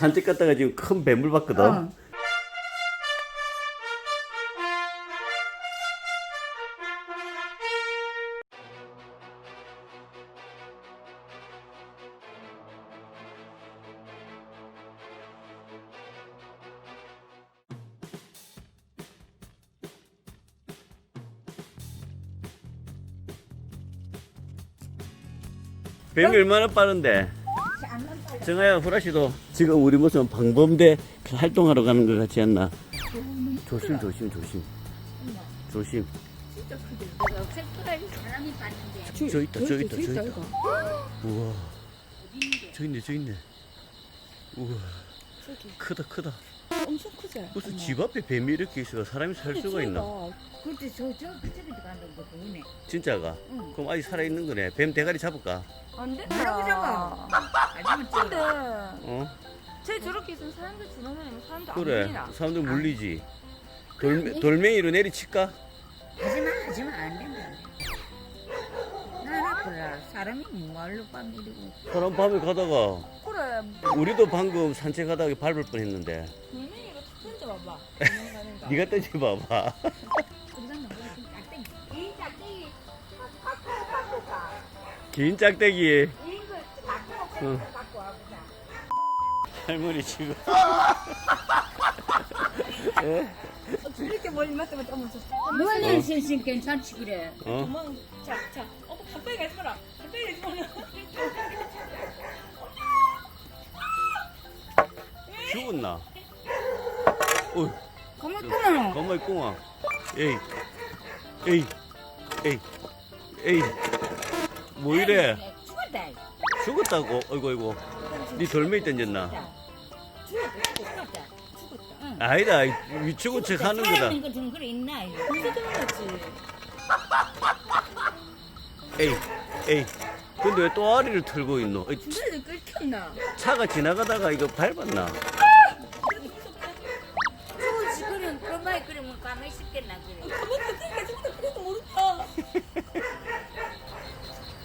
산책 갔다가 지금 큰 뱀을 봤거든. 어. 뱀이 얼마나 빠른데? 정아야 후라시도. 지금 우리 무슨 방범대 그 활동하러 가는 것 같지 않나? 조심 조심 조심. 조심. 색깔이 사람이 봤는데. 저 있다 저 있다 저 있다. 우와. 저 있네 저 있네. 우와. 크다 크다 엄청 크지? 무슨 집 앞에 뱀이 이렇게 있어 사람이 살 수가 있나? 그때 저저 그쪽에 들어가는 거 보이네. 진짜가? 응. 그럼 아직 살아 있는 거네. 뱀 대가리 잡을까? 안 된다. 뭐라고 잡아? 아니면 근데 어? 쟤 저렇게 있으면 사람들 지나다니면 사람들 안 그래. 물리나? 사람들 물리지. 돌, 돌멩이로 내리칠까? 하지마 하지마. 안 그래 사람이 뭐할로 밤 이러고 사람 밤에 가다가 그래 우리도 방금 산책하다가 밟을 뻔했는데 돌멩이가 탁 던져봐봐. 거. 네가 던져봐봐 긴 짝대기 이거 응. 할머니 지금 예? 이렇게 멀리 맞다면 좀 좀. 뭐는 신신 괜찮지 그래 어? 도망. 자, 자. 어, 가까이 가지 죽었나? 어이. 가만 있구나 가만히 있구만 에이. 에이. 에이. 에이. 뭐 이래? 죽었다 죽었다고? 어이구 어이구. 네 돌멩이 던졌나? 죽었다. 죽었다. 죽었다. 응. 아니다 이 죽은 척 하는 거다. 이거 좀 그래 있나 이거. 도망갔지. 에이 에이. 근데 왜 또아리를 틀고 있노? 어이, 끌켰나? 차가 지나가다가 이거 밟았나 그만 그러면 가만히 있겠나 그래 가만 가까이 가지 마라. 그래도 모른다.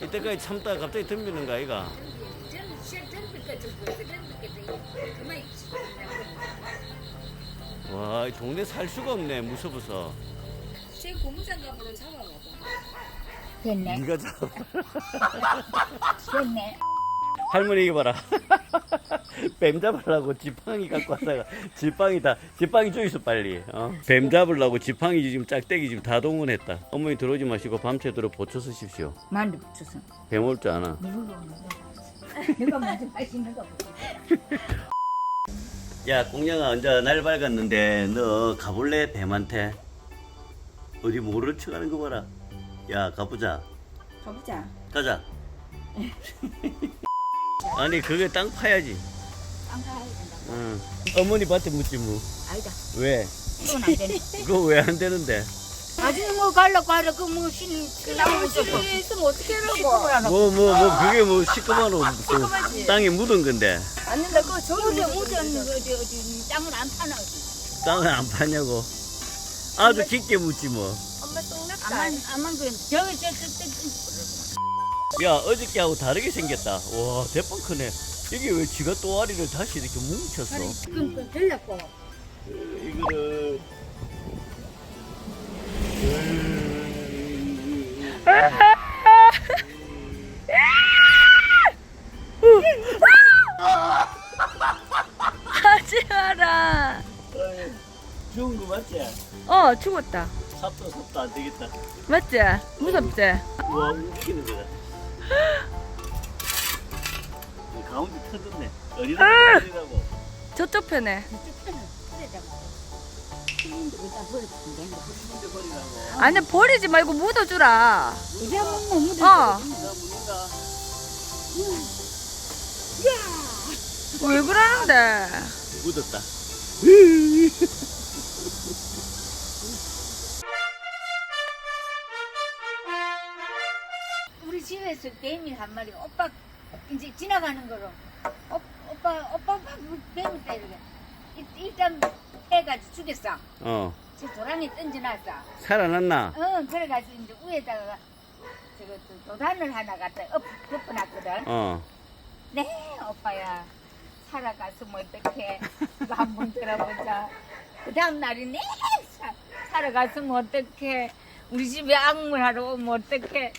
이때까지 참다가 갑자기 덤비는 거 아이가? 저는 시험 그만 와 이 동네 살 수가 없네 무서워서. 제 고무장갑으로 잡아봐봐. 됐네. 네가 잡아. 됐네 할머니 이거 봐라. 뱀 잡으려고 지팡이 갖고 왔다가 지팡이 다 지팡이 줘 있어 빨리. 어? 뱀 잡으려고 지팡이 지금 짝대기 지금 다 동원했다. 어머니 들어오지 마시고 밤새도록 보초 쓰십시오. 만두 붙여서. 뱀올 줄 아나? 내가 먼저 맛있는 거 야 공룡아 언제 날 밝았는데 너 가볼래 뱀한테? 어디 모르는 척 하는 거 봐라. 야 가보자. 가보자. 가자 아니 그게 땅 파야지 안 가야 된다 응. 어머니 밭에 묻지 뭐 아니다 왜? 그건 안 되네 그거 왜 안 되는데 나중에 뭐 가려고 하려 그뭐 신, 그 나무 좀 있으면 어떻게 하라고? 뭐 뭐 뭐 그게 뭐 시커먼 옷 시커먼지. 그 땅에 묻은 건데 아닌데 그거 저기 어디 묻어. 어디 어디 어디 땅을 안 파나 어디 땅을 안 파냐고 아주 깊게 묻지 뭐. 엄마 똥 났다. 아만 아만 그 저기 저 저 저 야 어저께하고 다르게 생겼다. 와 대빵 크네. 이게 왜 지가 또아리를 다시 이렇게 뭉쳤어? 그럼 들렸고 이거를 하지 마라. 죽은 거 맞지? 어, 죽었다. 삽도 삽도 안 되겠다. 맞지? 무섭지? 와 움직이는 거다. 가운데 터졌네. 어디다 어디라고? 저쪽 편에. 아니, 버리지 말고 묻어주라. 이제 뭐 묻어 어. 나. 왜 그러는데? 묻었다. 우리 집에서 뱀이 한 마리 오빠 이제 지나가는 거로. 오, 오빠 오빠 뱀이 때리게 일단 해가지고 죽였어. 어. 저 도랑에 던져놨어. 살아났나? 응 그래가지고 이제 위에다가 저거 또 도단을 하나 갖다 엎 덮어놨거든. 어. 네 오빠야. 살아갔으면 어떡해. 이거 한번 들어보자. 그 다음 날이 내 살아갔으면 어떡해. 우리 집에 악물하러 오면 어떡해